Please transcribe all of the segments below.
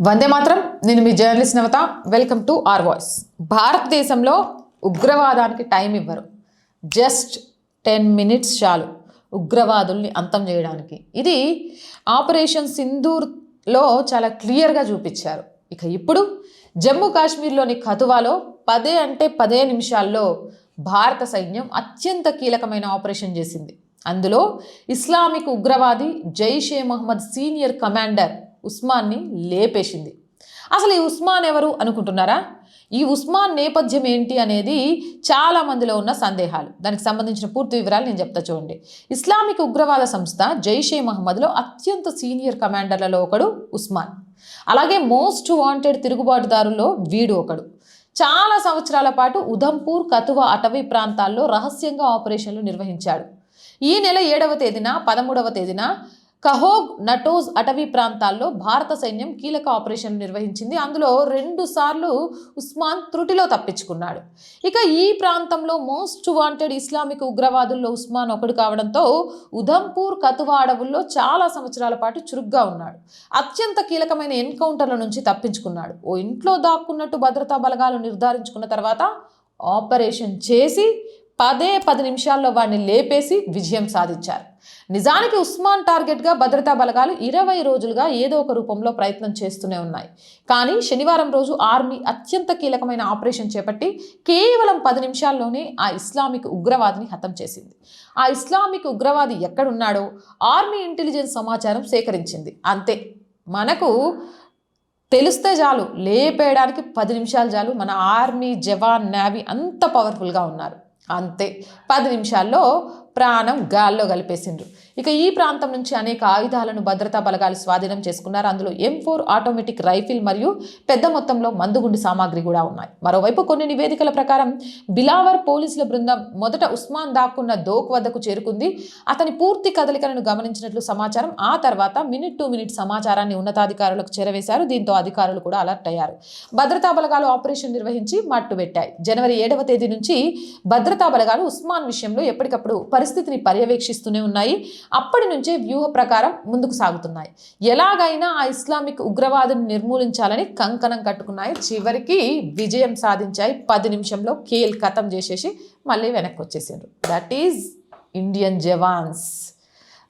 వందే మాత్రం. నేను మీ journalist Navata. Welcome to R voice. భారతదేశంలో ఉగ్రవాదానికి టైం ఇవ్వరు. జస్ట్ టెన్ మినిట్స్ చాలు ఉగ్రవాదుల్ని అంతం చేయడానికి. ఇది ఆపరేషన్ సింధూర్లో చాలా క్లియర్గా చూపించారు. ఇక ఇప్పుడు జమ్మూ కాశ్మీర్లోని ఖతువాలో పదే అంటే పదే నిమిషాల్లో భారత సైన్యం అత్యంత కీలకమైన ఆపరేషన్ చేసింది. అందులో ఇస్లామిక్ ఉగ్రవాది జైషే మహమ్మద్ సీనియర్ కమాండర్ ఉస్మాన్ని లేపేసింది. అసలు ఈ ఉస్మాన్ ఎవరు అనుకుంటున్నారా? ఈ ఉస్మాన్ నేపథ్యం ఏంటి అనేది చాలా మందిలో ఉన్న సందేహాలు. దానికి సంబంధించిన పూర్తి వివరాలు నేను చెప్తా చూడండి. ఇస్లామిక్ ఉగ్రవాద సంస్థ జైషే మహమ్మద్లో అత్యంత సీనియర్ కమాండర్లలో ఒకడు ఉస్మాన్. అలాగే మోస్ట్ వాంటెడ్ తిరుగుబాటుదారుల్లో వీడు ఒకడు. చాలా సంవత్సరాల పాటు ఉధంపూర్ కతువా అటవీ ప్రాంతాల్లో రహస్యంగా ఆపరేషన్లు నిర్వహించాడు. ఈ నెల ఏడవ తేదీన పదమూడవ తేదీన కహోగ్ నటోజ్ అటవీ ప్రాంతాల్లో భారత సైన్యం కీలక ఆపరేషన్ నిర్వహించింది. అందులో రెండు సార్లు ఉస్మాన్ త్రుటిలో తప్పించుకున్నాడు. ఇక ఈ ప్రాంతంలో మోస్ట్ వాంటెడ్ ఇస్లామిక్ ఉగ్రవాదుల్లో ఉస్మాన్ ఒకడు కావడంతో ఉధంపూర్ కతువా అడవుల్లో చాలా సంవత్సరాల పాటు చురుగ్గా ఉన్నాడు. అత్యంత కీలకమైన ఎన్కౌంటర్ల నుంచి తప్పించుకున్నాడు. ఓ ఇంట్లో దాక్కున్నట్టు భద్రతా బలగాలు నిర్ధారించుకున్న తర్వాత ఆపరేషన్ చేసి పదే పది నిమిషాల్లో వాడిని లేపేసి విజయం సాధించారు. నిజానికి ఉస్మాన్ టార్గెట్గా భద్రతా బలగాలు ఇరవై రోజులుగా ఏదో ఒక రూపంలో ప్రయత్నం చేస్తూనే ఉన్నాయి. కానీ శనివారం రోజు ఆర్మీ అత్యంత కీలకమైన ఆపరేషన్ చేపట్టి కేవలం పది నిమిషాల్లోనే ఆ ఇస్లామిక్ ఉగ్రవాదిని హతం చేసింది. ఆ ఇస్లామిక్ ఉగ్రవాది ఎక్కడున్నాడో ఆర్మీ ఇంటెలిజెన్స్ సమాచారం సేకరించింది. అంతే. మనకు తెలిస్తే చాలు లేపేయడానికి పది నిమిషాలు చాలు. మన ఆర్మీ జవాన్ నేవీ అంత పవర్ఫుల్గా ఉన్నారు. అంతే. పది నిమిషాల్లో ప్రాణం గాల్లో కలిపేసిండ్రు. ఇక ఈ ప్రాంతం నుంచి అనేక ఆయుధాలను భద్రతా బలగాలు స్వాధీనం చేసుకున్నారు. అందులో ఎం ఫోర్ ఆటోమేటిక్ రైఫిల్ మరియు పెద్ద మొత్తంలో మందుగుండు సామాగ్రి కూడా ఉన్నాయి. మరోవైపు కొన్ని నివేదికల ప్రకారం బిలావర్ పోలీసుల బృందం మొదట ఉస్మాన్ దాక్కున్న దోక్ వద్దకు చేరుకుంది. అతని పూర్తి కదలికలను గమనించినట్లు సమాచారం. ఆ తర్వాత మినిట్ టు మినిట్ సమాచారాన్ని ఉన్నతాధికారులకు చేరవేశారు. దీంతో అధికారులు కూడా అలర్ట్ అయ్యారు. భద్రతా బలగాలు ఆపరేషన్ నిర్వహించి మట్టుబెట్టాయి. జనవరి ఏడవ తేదీ నుంచి భద్రతా బలగాలు ఉస్మాన్ విషయంలో ఎప్పటికప్పుడు పరిస్థితిని పర్యవేక్షిస్తూనే ఉన్నాయి. అప్పటి నుంచే వ్యూహ ప్రకారం ముందుకు సాగుతున్నాయి. ఎలాగైనా ఆ ఇస్లామిక్ ఉగ్రవాదుని నిర్మూలించాలని కంకణం కట్టుకున్నాయి. చివరికి విజయం సాధించాయి. పది నిమిషంలో కేల్ కథం చేసేసి మళ్ళీ వెనక్కి వచ్చేసారు దట్ ఈజ్ ఇండియన్ జవాన్స్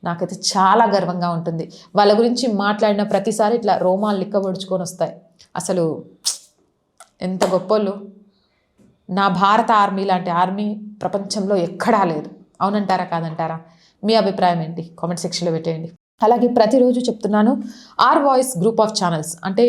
నాకైతే చాలా గర్వంగా ఉంటుంది. వాళ్ళ గురించి మాట్లాడిన ప్రతిసారి ఇట్లా రోమాలు లిక్కబొడుచుకొని వస్తాయి. అసలు ఎంత గొప్పోళ్ళు. నా భారత ఆర్మీ లాంటి ఆర్మీ ప్రపంచంలో ఎక్కడా లేదు. అవునంటారా కాదంటారా? మీ అభిప్రాయం ఏంటి? కామెంట్ సెక్షన్లో పెట్టేయండి. అలాగే ప్రతిరోజు చెప్తున్నాను R voice group of channels అంటే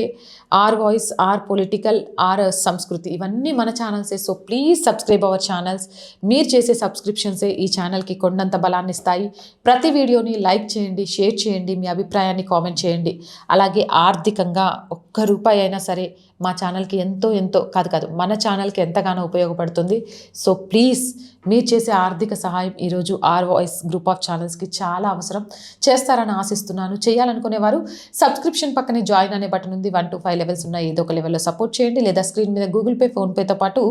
R voice R political R Sanskriti ఇవన్నీ మన ఛానల్సే. So please subscribe our channels. మీరు చేసే సబ్స్క్రిప్షన్సే ఈ ఛానల్కి కొండంత బలాన్ని ఇస్తాయి. ప్రతి వీడియోని లైక్ చేయండి షేర్ చేయండి మీ అభిప్రాయాన్ని కామెంట్ చేయండి. అలాగే ఆర్థికంగా ఒక్క రూపాయి అయినా సరే మా ఛానల్కి ఎంతో ఎంతో కాదు కాదు మన ఛానల్కి ఎంతగానో ఉపయోగపడుతుంది. సో ప్లీజ్ మీరు చేసే ఆర్థిక సహాయం ఈరోజు ఆర్ వాయిస్ గ్రూప్ ఆఫ్ ఛానల్స్కి చాలా అవసరం. చేస్తారని ఆశిస్తున్నాను. చేయాలనుకునే వారు సబ్స్క్రిప్షన్ పక్కనే జాయిన్ అనే బటన్ ఉంది. వన్ టు ఫైవ్ లెవెల్స్ ఉన్నాయి. ఏదో ఒక లెవెల్లో సపోర్ట్ చేయండి. లేదా స్క్రీన్ మీద గూగుల్ పే ఫోన్పేతో పాటు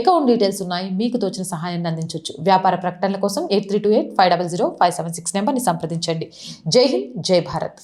అకౌంట్ డీటెయిల్స్ ఉన్నాయి. మీకు తోచిన సహాయాన్ని అందించవచ్చు వ్యాపార ప్రకటనల కోసం eight three two eight five double zero five seven six నెంబర్ని సంప్రదించండి. జై హింద్ జై భారత్.